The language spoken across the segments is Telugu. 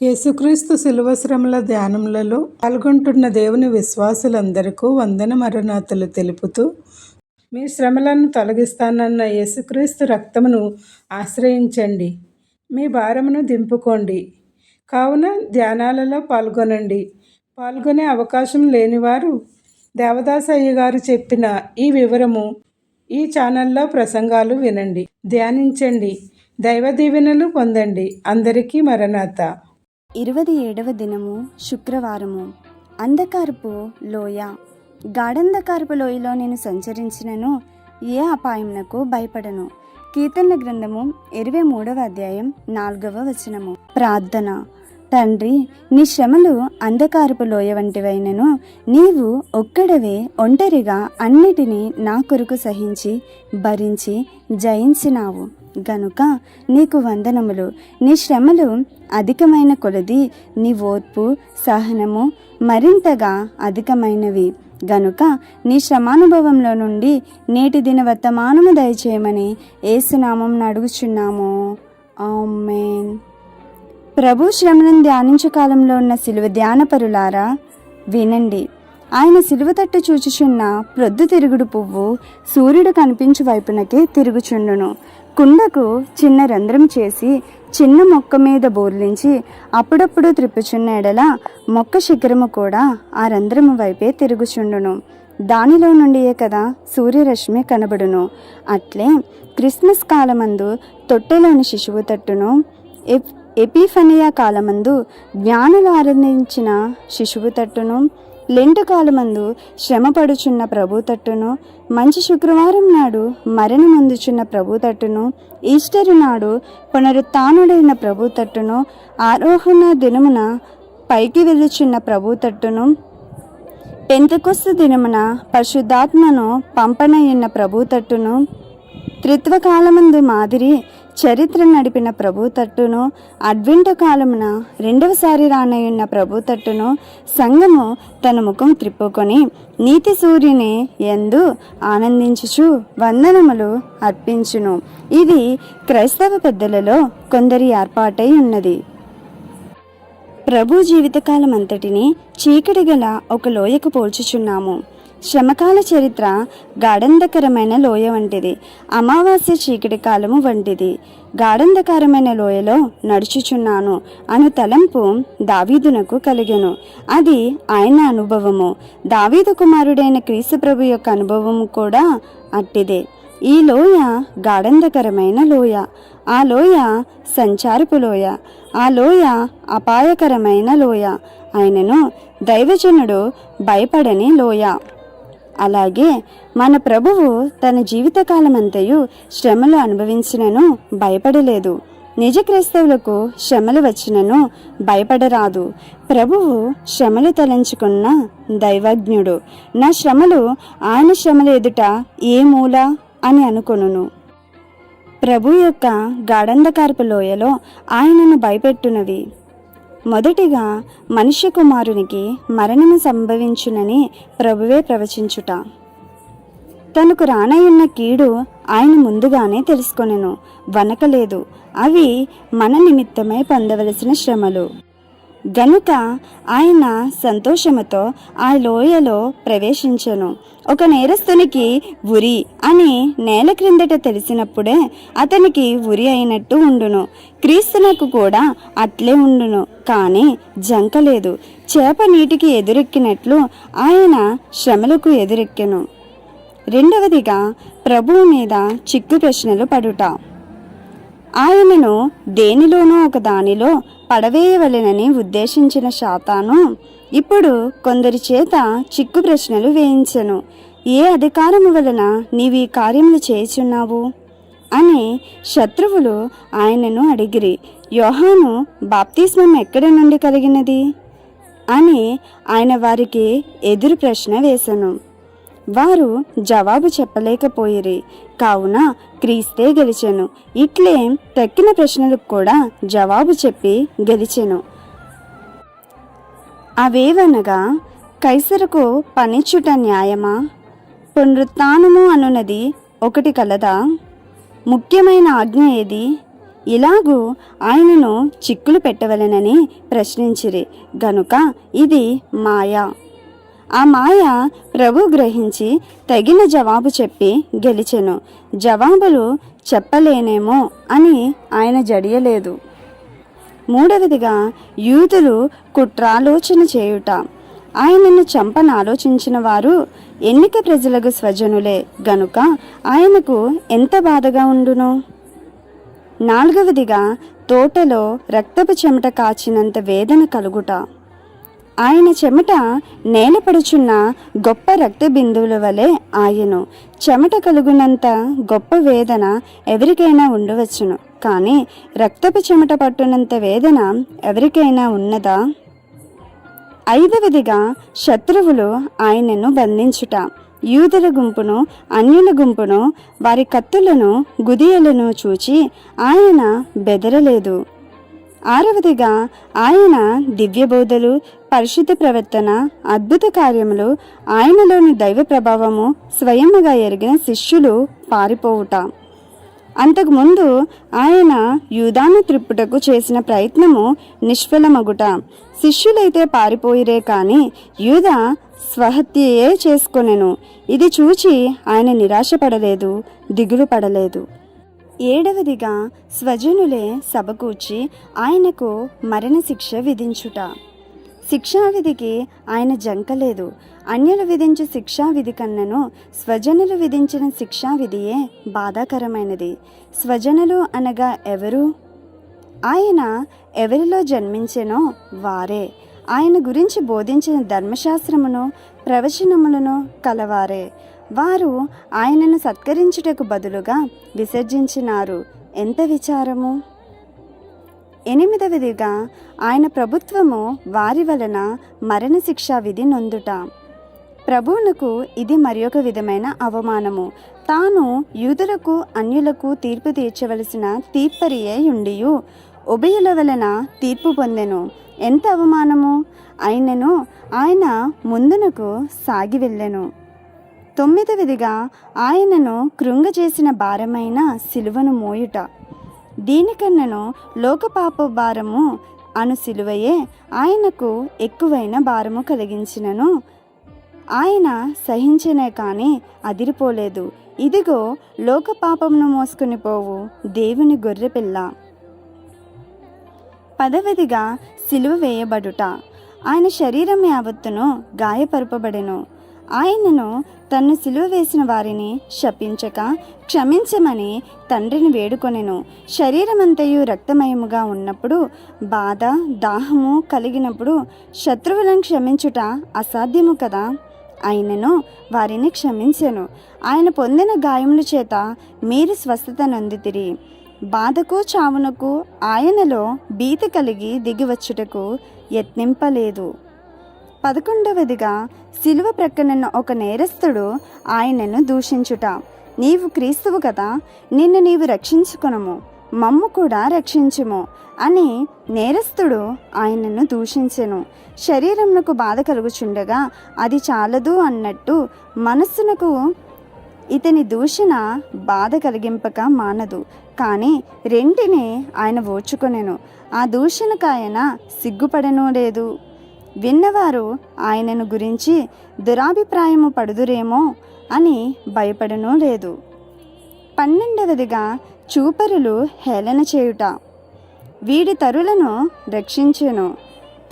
యేసుక్రీస్తు శిలువశ్రమల ధ్యానములలో పాల్గొంటున్న దేవుని విశ్వాసులందరికీ వందన మరణాతలు తెలుపుతూ మీ శ్రమలను తొలగిస్తానన్న యేసుక్రీస్తు రక్తమును ఆశ్రయించండి. మీ భారమును దింపుకోండి. కావున ధ్యానాలలో పాల్గొనండి. పాల్గొనే అవకాశం లేనివారు దేవదాస్ అయ్య గారు చెప్పిన ఈ వివరము ఈ ఛానల్లో ప్రసంగాలు వినండి. ధ్యానించండి. దైవ దీవెనలు పొందండి. అందరికీ మరణాత ఇరవై ఏడవ దినము శుక్రవారము. అంధకారపు లోయ. గాఢంధకారపు లోయలో నేను సంచరించినను ఏ అపాయమునకు భయపడను. కీర్తనల గ్రంథము ఇరవై మూడవ అధ్యాయం నాలుగవ వచనము. ప్రార్థన. తండ్రి నీ శ్రమలు అంధకారపు లోయ వంటివైనను నీవు ఒక్కడవే ఒంటరిగా అన్నిటినీ నా కొరకు సహించి భరించి జయించినావు. గనుక నీకు వందనములు. నీ శ్రమలు అధికమైన కొలది నీ ఓర్పు సహనము మరింతగా అధికమైనవి. గనుక నీ శ్రమానుభవంలో నుండి నేటి దిన వర్తమానము దయచేయమని ఏసునామం అడుగుచున్నాము. ఆమెన్. ప్రభు శ్రమను ధ్యానించు కాలంలో ఉన్న సిలువ ధ్యానపరులారా వినండి. ఆయన సిలువ తట్టు చూచుచున్న ప్రొద్దు తిరుగుడు పువ్వు సూర్యుడు కనిపించు వైపునకే తిరుగుచుండును. కుండకు చిన్న రంధ్రం చేసి చిన్న మొక్క మీద బోర్లించి అప్పుడప్పుడు త్రిప్పుచున్న ఎడల మొక్క శిఖరము కూడా ఆ రంధ్రము వైపే తిరుగుచుండును. దానిలో నుండియే కదా సూర్యరశ్మి కనబడును. అట్లే క్రిస్మస్ కాలమందు తొట్టెలోని శిశువు తట్టును. ఎప్ ఎపిఫనియా కాలమందు జ్ఞానులు ఆరాధించిన శిశువు తట్టును. లెంటు కాలమందు శ్రమపడుచున్న ప్రభు తట్టును మంచి శుక్రవారం నాడు మరణమందుచున్న ప్రభు తట్టును ఈస్టర్ నాడు పునరుత్డైన ప్రభు తట్టును ఆరోహణ దినమున పైకి వెళ్ళుచున్న ప్రభు తట్టును పెంతకొస్త దినమున పరిశుద్ధాత్మను పంపనయ్యున్న ప్రభు తట్టును త్రిత్వకాలమందు మాదిరి చరిత్ర నడిపిన ప్రభు తట్టును అడ్వింట కాలమున రెండవసారి రానయ్యున్న ప్రభు తట్టును సంఘము తన ముఖం త్రిప్పుకొని నీతి సూర్యుని ఎందు ఆనందించుచు వందనములు అర్పించును. ఇది క్రైస్తవ పెద్దలలో కొందరి ఏర్పాటై ఉన్నది. ప్రభు జీవితకాలం అంతటిని చీకటి గల ఒక లోయకు పోల్చుచున్నాము. శ్రమకాల చరిత్ర గాఢంధకరమైన లోయ వంటిది. అమావాస్య చీకటి కాలము వంటిది. గాఢంధకరమైన లోయలో నడుచుచున్నాను. అను తలంపు దావీదునకు కలిగెను. అది ఆయన అనుభవము. దావీదు కుమారుడైన క్రీస్తు ప్రభు యొక్క అనుభవము కూడా అట్టిదే. ఈ లోయ గాఢంధకరమైన లోయ. ఆ లోయ సంచారపు లోయ. ఆ లోయ అపాయకరమైన లోయ. ఆయనను దైవజనుడు భయపడని లోయ. అలాగే మన ప్రభువు తన జీవితకాలమంతయు శ్రమలు అనుభవించినను భయపడలేదు. నిజ క్రైస్తవులకు శ్రమలు వచ్చినను భయపడరాదు. ప్రభువు శ్రమలు తలంచుకున్న దైవజ్ఞుడు. నా శ్రమలు ఆయన శ్రమల ఎదుట ఏ మూల అని అనుకొనును. ప్రభు యొక్క గాఢంధకార్పు లోయలో ఆయనను భయపెట్టునవి. మొదటిగా మనుష్య కుమారునికి మరణము సంభవించునని ప్రభువే ప్రవచించుట. తనకు రానయ్యున్న కీడు ఆయన ముందుగానే తెలుసుకొనెను. వనకలేదు. అవి మన నిమిత్తమై పొందవలసిన శ్రమలు. గనుక ఆయన సంతోషముతో ఆ లోయలో ప్రవేశించెను. ఒక నేరస్తునికి ఉరి అని నేల క్రిందట తెలిసినప్పుడే అతనికి ఉరి అయినట్టు ఉండును. క్రీస్తునకు కూడా అట్లే ఉండును కానీ జంకలేదు చేప నీటికి ఎదురెక్కినట్లు ఆయన శ్రమలకు ఎదురెక్కెను. రెండవదిగా ప్రభువు మీద చిక్కు ప్రశ్నలు పడుట. ఆయనను దేనిలోనో ఒక దానిలో పడవేయవలెనని ఉద్దేశించిన శాతాను ఇప్పుడు కొందరి చేత చిక్కు ప్రశ్నలు వేయించను. ఏ అధికారము వలన నీవు ఈ కార్యములు చేయుచున్నావు? అని శత్రువులు ఆయనను అడిగిరి. యోహాను బాప్తిస్మం ఎక్కడి నుండి కలిగినది? అని ఆయన వారికి ఎదురు ప్రశ్న వేశను వారు జవాబు చెప్పలేకపోయిరి. కావున క్రీస్తే గెలిచెను. ఇట్లే తక్కిన ప్రశ్నలకు కూడా జవాబు చెప్పి గెలిచెను. అవేవనగా కైసరకు పనిచ్చుట న్యాయమా? పునరుత్నము అనున్నది ఒకటి కలదా? ముఖ్యమైన ఆజ్ఞ ఏది? ఇలాగూ ఆయనను చిక్కులు పెట్టవలెనని ప్రశ్నించిరి. గనుక ఇది మాయ. ఆ మాయ ప్రభు గ్రహించి తగిన జవాబు చెప్పి గెలిచెను. జవాబులు చెప్పలేనేమో అని ఆయన జడియలేదు. మూడవదిగా యూదులు కుట్రాలోచన చేయుట. ఆయనను చంపన ఆలోచించిన వారు ఎన్నిక ప్రజలకు స్వజనులే. గనుక ఆయనకు ఎంత బాధగా ఉండును? నాలుగవదిగా తోటలో రక్తపు చెమట కాచినంత వేదన కలుగుట. ఆయన చెమట నేలపడుచున్న గొప్ప రక్త బిందువుల వలె ఆయను. చెమట కలుగునంత గొప్ప వేదన ఎవరికైనా ఉండవచ్చును. కానీ రక్తపు చెమట పట్టునంత వేదన ఎవరికైనా ఉన్నదా? ఐదవదిగా శత్రువులు ఆయనను బంధించుట. యూదుల గుంపును అన్యుల గుంపును వారి కత్తులను గుదియలను చూచి ఆయన బెదరలేదు. ఆరవదిగా ఆయన దివ్యబోధలు పరిశుద్ధ ప్రవర్తన అద్భుత కార్యములు ఆయనలోని దైవ ప్రభావము స్వయముగా ఎరిగిన శిష్యులు పారిపోవుట. అంతకుముందు ఆయన యూదాను త్రిప్పుటకు చేసిన ప్రయత్నము నిష్ఫలమగుట. శిష్యులైతే పారిపోయిరే కాని యూద స్వహత్యయే చేసుకొనెను. ఇది చూచి ఆయన నిరాశపడలేదు దిగులు పడలేదు ఏడవదిగా స్వజనులే సభకూర్చి ఆయనకు మరణశిక్ష విధించుట. శిక్షావిధికి ఆయన జంకలేదు. అన్యులు విధించే శిక్షావిధి కన్నను స్వజనులు విధించిన శిక్షావిధియే బాధాకరమైనది. స్వజనులు అనగా ఎవరు? ఆయన ఎవరిలో జన్మించెనో వారే. ఆయన గురించి బోధించిన ధర్మశాస్త్రమును ప్రవచనములను కలవారే. వారు ఆయనను సత్కరించుటకు బదులుగా విసర్జించినారు. ఎంత విచారము? ఎనిమిదవదిగా ఆయన ప్రభుత్వము వారి వలన మరణశిక్ష విధి నొందుట. ప్రభువునకు ఇది మరి ఒక విధమైన అవమానము. తాను యూదులకు అన్యులకు తీర్పు తీర్చవలసిన తీర్పరియే ఉండియు ఉభయుల వలన తీర్పు పొందెను. ఎంత అవమానము? అయినను ఆయన ముందునకు సాగి వెళ్ళెను. తొమ్మిదవదిగా ఆయనను కృంగజేసిన భారమైన సిలువను మోయుట. దీనికన్నను లోకపాప భారము అను సిలువయే ఆయనకు ఎక్కువైన భారము కలిగించినను. ఆయన సహించనే కానీ అదిరిపోలేదు. ఇదిగో లోకపాపమును మోసుకుని పోవు దేవుని గొర్రెపిల్ల. పదవదిగా సిలువ వేయబడుట. ఆయన శరీరం యావత్తును గాయపరపబడెను. ఆయనను తన్ను సిలువ వేసిన వారిని శపించక క్షమించమని తండ్రిని వేడుకొనెను. శరీరమంతయు రక్తమయముగా ఉన్నప్పుడు బాధ దాహము కలిగినప్పుడు శత్రువులను క్షమించుట అసాధ్యము కదా? ఆయనను వారిని క్షమించెను. ఆయన పొందిన గాయముల చేత మీరు స్వస్థత నొందితిరి. బాధకు చావునకు ఆయనలో భీతి కలిగి దిగివచ్చుటకు యత్నింపలేదు. పదకొండవదిగా శిలువ ప్రక్కనున్న ఒక నేరస్తుడు ఆయనను దూషించుట. నీవు క్రీస్తువు కదా నిన్ను నీవు రక్షించుకునము మమ్ము కూడా రక్షించుము అని నేరస్తుడు ఆయనను దూషించెను. శరీరమునకు బాధ కలుగుచుండగా అది చాలదు అన్నట్టు మనస్సునకు ఇతని దూషణ బాధ కలిగింపక మానదు కానీ రెంటిని ఆయన ఓర్చుకొనెను ఆ దూషణకాయన సిగ్గుపడనూ లేదు. విన్నవారు ఆయనను గురించి దురాభిప్రాయము పడుదురేమో అని భయపడనూ లేదు. పన్నెండవదిగా చూపరులు హేళన చేయుట. వీడి తరులను రక్షించెను.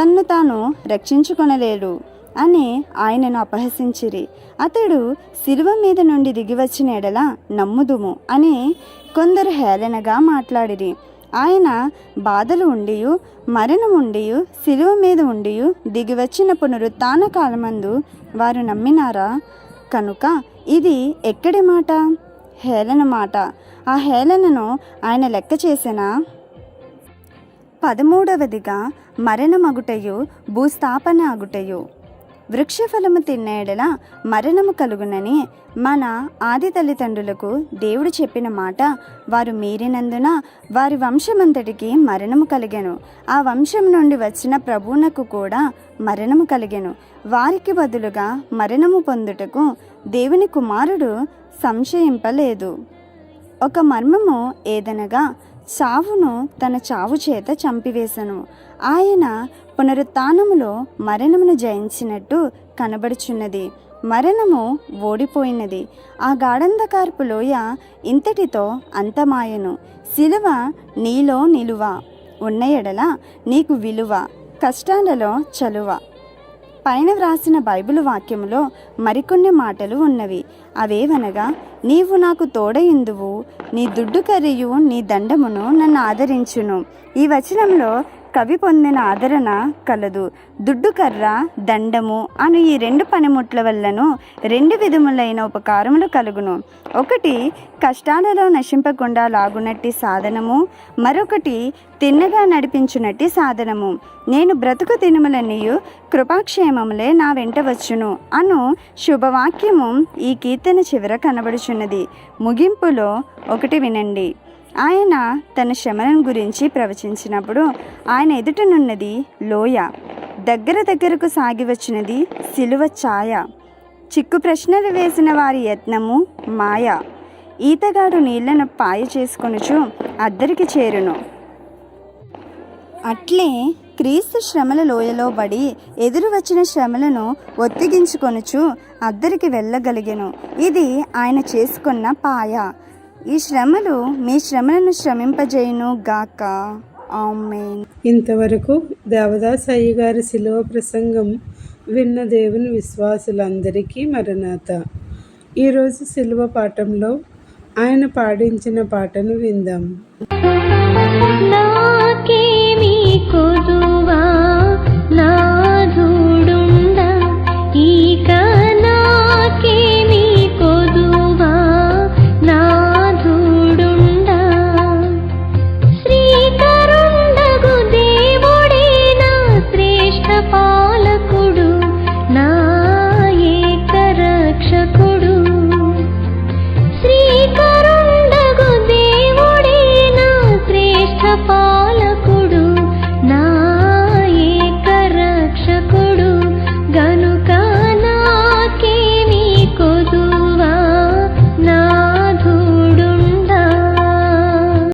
తన్ను తాను రక్షించుకొనలేడు అని ఆయనను అపహసించిరి. అతడు శిలువ మీద నుండి దిగివచ్చిన ఎడల నమ్ముదుము అని కొందరు హేళనగా మాట్లాడిరి. ఆయన బాధలు ఉండియు మరణం ఉండియు శిలువ మీద ఉండియు దిగివచ్చిన పునరుత్న కాలమందు వారు నమ్మినారా? కనుక ఇది ఎక్కడి మాట? హేళన మాట. ఆ హేళనను ఆయన లెక్క చేసినా? పదమూడవదిగా మరణమగుటయు భూస్థాపన అగుటయు. వృక్షఫలము తినేడల మరణము కలుగునని మన ఆది తల్లిదండ్రులకు దేవుడు చెప్పిన మాట. వారు మీరినందున వారి వంశమంతటికి మరణము కలిగెను. ఆ వంశం నుండి వచ్చిన ప్రభువునకు కూడా మరణము కలిగెను. వారికి బదులుగా మరణము పొందుటకు దేవుని కుమారుడు సంశయింపలేదు. ఒక మర్మము ఏదనగా చావును తన చావు చేత చంపివేశను ఆయన పునరుత్నములో మరణమును జయించినట్టు కనబడుచున్నది. మరణము ఓడిపోయినది. ఆ గాఢంధకార్పు లోయ ఇంతటితో అంతమాయను. శిలువ నీలో నిలువ. ఉన్న ఎడల నీకు విలువ. కష్టాలలో చలువ. పైన వ్రాసిన బైబిల్ వాక్యములో మరికొన్ని మాటలు ఉన్నవి. అవేవనగా నీవు నాకు తోడయిందువు నీ దుడ్డు కరియు నీ దండమును నన్ను ఆదరించును. ఈ వచనంలో కవి పొందిన ఆదరణ కలదు. దుడ్డు కర్ర దండము అను ఈ రెండు పనిముట్ల వల్లను రెండు విధములైన ఉపకారములు కలుగును. ఒకటి కష్టాలలో నశింపకుండా లాగునట్టి సాధనము మరొకటి తిన్నగా నడిపించునట్టి సాధనము. నేను బ్రతుకు తినుములన్నీయు కృపాక్షేమములే నా వెంట వచ్చును అను శుభవాక్యము ఈ కీర్తన చివర కనబడుచున్నది. ముగింపులో ఒకటి వినండి. ఆయన తన శ్రమలను గురించి ప్రవచించినప్పుడు ఆయన ఎదుటనున్నది లోయ దగ్గర దగ్గరకు సాగి వచ్చినది సిలువ ఛాయ. చిక్కు ప్రశ్నలు వేసిన వారి యత్నము మాయ. ఈతగాడు నీళ్ళను పాయ చేసుకొనుచు అద్దరికి చేరును. అట్లే క్రీస్తు శ్రమల లోయలో పడి ఎదురు వచ్చిన శ్రమలను ఒత్తిగించుకొనుచు అద్దరికి వెళ్ళగలిగెను. ఇది ఆయన చేసుకున్న పాయ. ఈ శ్రమలు మీ శ్రమలను శ్రమింపజేయును గాక. ఆమెన్. ఇంతవరకు దేవదాస్ అయ్య గారి శిలువ ప్రసంగం విన్న దేవుని విశ్వాసులందరికీ మరణాత. ఈరోజు శిలువ పాఠంలో ఆయన పాడించిన పాటను విందాం. నాకేమీ కొదు